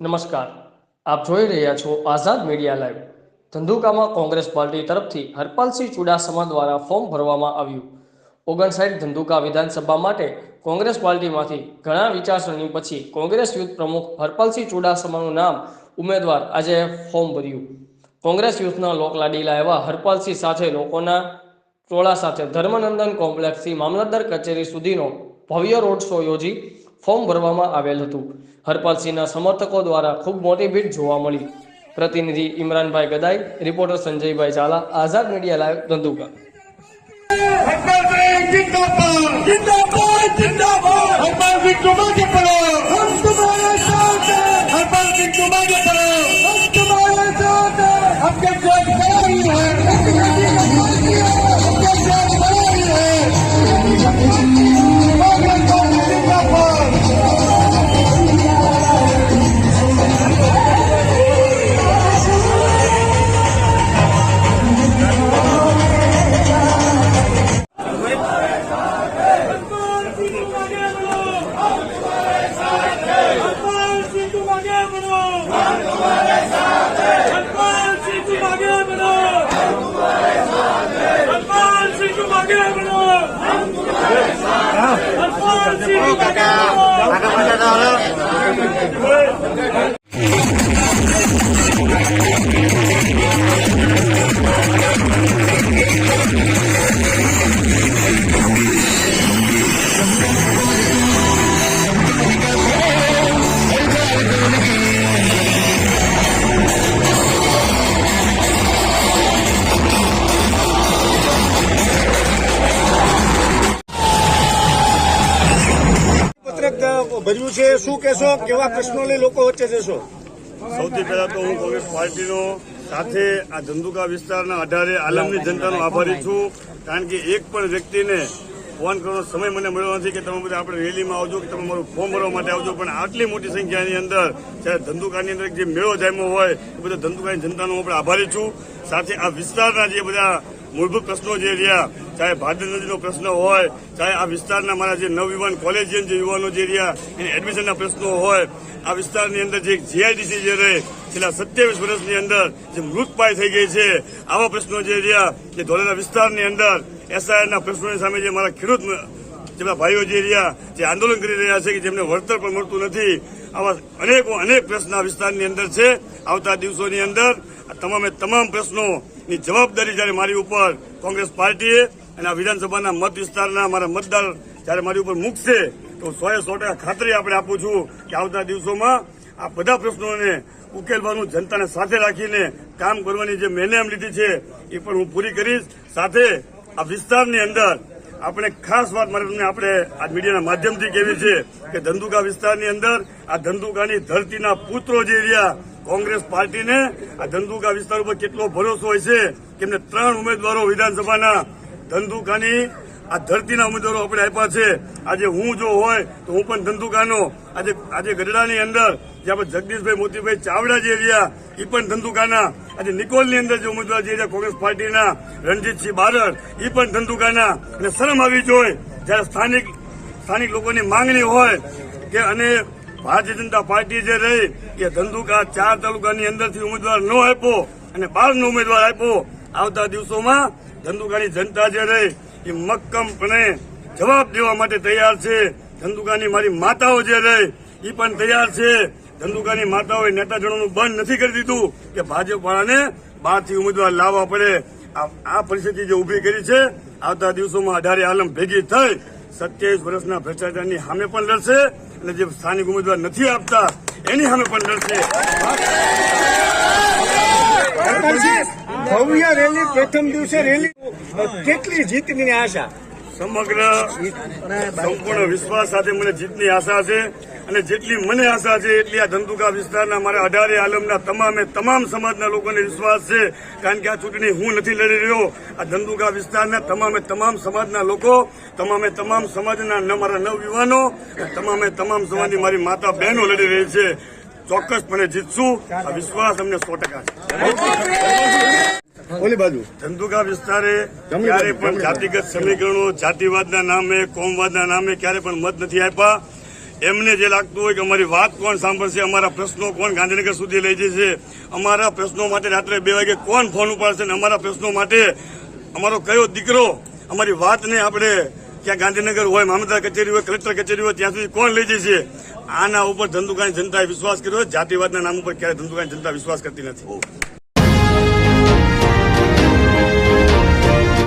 નમસ્કાર. આપ જોઈ રહ્યા છો આઝાદ મીડિયા લાઈવ. ધંધુકામાં કોંગ્રેસ પાર્ટી તરફથી હરપાલસિંહ ચુડાસમા દ્વારા ફોર્મ ભરવામાં આવ્યું. ઓગણસાઠ ધંધુકા વિધાનસભા માટે કોંગ્રેસ પાર્ટીમાંથી ઘણા વિચારસરણી પછી કોંગ્રેસ યુથ પ્રમુખ હરપાલસિંહ ચુડાસમાનું નામ ઉમેદવાર આજે ફોર્મ ભર્યું. કોંગ્રેસ યુથના લોકલાડીલા એવા હરપાલસિંહ સાથે લોકોના ટોળા સાથે ધર્મનંદન કોમ્પ્લેક્સથી મામલતદાર કચેરી સુધીનો ભવ્ય રોડ શો યોજી ફોર્મ ભરવામાં આવેલ હતું. હરપાલસિંહના સમર્થકો દ્વારા ખૂબ મોટી ભીડ જોવા મળી. પ્રતિનિધિ Imranbhai Gadai, reporter Sanjaybhai Zala, Azad media live Dhandhuka. तुम आगे बढ़ो ભર્યું છે, શું કહેશો? કેવા પ્રશ્નો લઈ લોકો વચ્ચે જશો? સૌથી પહેલા તો હું કોંગ્રેસ પાર્ટીનો સાથે આ ધંધુકા વિસ્તારના આધારે આલમની જનતાનો આભારી છું, કારણ કે એક પણ વ્યક્તિને ફોન કરવાનો સમય મને મળ્યો નથી કે તમે બધા આપણે રેલીમાં આવજો, કે તમે મારું ફોર્મ ભરવા માટે આવજો, પણ આટલી મોટી સંખ્યાની અંદર જ્યારે ધંધુકાની અંદર જે મેળો જામ્યો હોય, એ બધા ધંધુકાની જનતાનો હું પણ આભારી છું. સાથે આ વિસ્તારના જે બધા મૂળભૂત પ્રશ્નો જે રહ્યા, ચાહે ભારતીય નદીનો પ્રશ્ન હોય, ચાહે આ વિસ્તારના મારા જે નવયુવાન કોલેજિયન જે યુવાનો જે રહ્યા, એની એડમિશનના પ્રશ્નો હોય, આ વિસ્તારની અંદર જે જીઆઈડીસી જે રહે, છેલ્લા સત્યાવીસ વર્ષની અંદર જે મૃતપાય થઈ ગઈ છે, આવા પ્રશ્નો જે રહ્યા, જે ધોલેરા વિસ્તારની અંદર એસઆઈઆરના પ્રશ્નોની સામે જે મારા ખેડૂત જેમના ભાઈઓ જે રહ્યા, જે આંદોલન કરી રહ્યા છે કે જેમને વળતર પણ મળતું નથી, આવા અનેકો અનેક પ્રશ્ન આ વિસ્તારની અંદર છે. આવતા દિવસોની અંદર તમામે તમામ પ્રશ્નોની જવાબદારી જ્યારે મારી ઉપર કોંગ્રેસ પાર્ટીએ અને આ વિધાનસભાના મત વિસ્તારના મારા મતદાર જ્યારે મારી ઉપર મૂકશે, તો સો એ સો ટકા ખાતરી આપણે આપું છું કે આવતા દિવસોમાં આ બધા પ્રશ્નોને ઉકેલવાનું જનતાને સાથે રાખીને કામ કરવાની જે મેને લીધી છે, એ પણ હું પૂરી કરીશ. સાથે આ વિસ્તારની અંદર આપણે ખાસ વાત મારે તમને આપણે આ મીડિયાના માધ્યમથી કહેવી છે કે ધંધુકા વિસ્તારની અંદર આ ધંધુકાની ધરતીના પુત્રો જે રહ્યા કોંગ્રેસ પાર્ટીને આ ધંધુકા વિસ્તાર ઉપર કેટલો ભરોસો હોય છે કે એમને ત્રણ ઉમેદવારો વિધાનસભાના ધંધુકાની આ ધરતીના ઉમેદવારો આપણે આપ્યા છે. આજે હું જો હોય તો હું પણ ધંધુકાનો. આજે આજે ગઢડાની અંદર જે આપણે જગદીશભાઈ મોતીભાઈ ચાવડા જે રહ્યા એ પણ ધંધુકાના. આજે નિકોલની અંદર જે ઉમેદવાર જે રહ્યા કોંગ્રેસ પાર્ટીના રણજીતસિંહ બારડ એ પણ ધંધુકાના. અને શરમ આવી જોઈએ જ્યારે સ્થાનિક સ્થાનિક લોકોની માંગણી હોય કે અને ભારતીય જનતા પાર્ટી જે રહી એ ધંધુકા ચાર તાલુકાની અંદરથી ઉમેદવાર ન આપ્યો અને બહારનો ઉમેદવાર આપ્યો, આવતા દિવસોમાં ધંધુકાની જનતા જે રહી એ મક્કમપણે જવાબ દેવા માટે તૈયાર છે. ધંધુકાની મારી માતાઓ જે રહી એ પણ તૈયાર છે. ધંધુકાની માતાઓએ નેતાજનોનું બંધ નથી કરી દીધું કે ભાજપ વાળાને બહારથી ઉમેદવાર લાવવા પડે. આ આ પરિસ્થિતિ જે ઊભી કરી છે, આવતા દિવસોમાં અઢારે આલમ ભેગી થઈ સત્યાવીસ વર્ષના ભ્રષ્ટાચારની સામે પણ લડશે. અને જે સ્થાનિક ઉમેદવાર નથી આપતા એની સામે પણ લડશે ભવ્ય રેલી પ્રથમ દિવસે રેલી. કેટલી જીતની આશા? સમગ્ર સંપૂર્ણ વિશ્વાસ સાથે મને જીતની આશા છે. અને જેટલી મને આશા છે એટલી આ ધંધુકા વિસ્તારના મારા અઢારે આલમના તમામે તમામ સમાજના લોકોને વિશ્વાસ છે કારણ કે આ ચૂંટણી હું નથી લડી રહ્યો. આ ધંધુકા વિસ્તારના તમામે તમામ સમાજના લોકો તમામે તમામ સમાજના મારા નવયુવાનો તમામે તમામ સમાજની મારી માતા બહેનો લડી રહી છે. ચોક્કસપણે જીતશું. આ વિશ્વાસ અમને સો ટકા છે. બાજુ. ધંધુકા વિસ્તારે ક્યારે પણ જાતિગત સમીકરણો જાતિવાદના નામે કોમવાદના નામે ક્યારે પણ મત નથી આપ્યા. એમને જે લાગતું હોય કે અમારી વાત કોણ સાંભળશે, અમારા પ્રશ્નો કોણ ગાંધીનગર સુધી લઈ જશે, અમારા પ્રશ્નો માટે રાત્રે બે વાગે કોણ ફોન ઉપાડશે અમારા પ્રશ્નો માટે અમારો કયો દીકરો, અમારી વાતને આપણે ક્યાં ગાંધીનગર હોય, મામલતદાર કચેરી હોય, કલેક્ટર કચેરી હોય, ત્યાં સુધી કોણ લઈ જશે? આના ઉપર ધંધુકાની જનતાએ વિશ્વાસ કર્યો જાતિવાદના નામ ઉપર ક્યારે ધંધુકાની જનતા વિશ્વાસ કરતી નથી.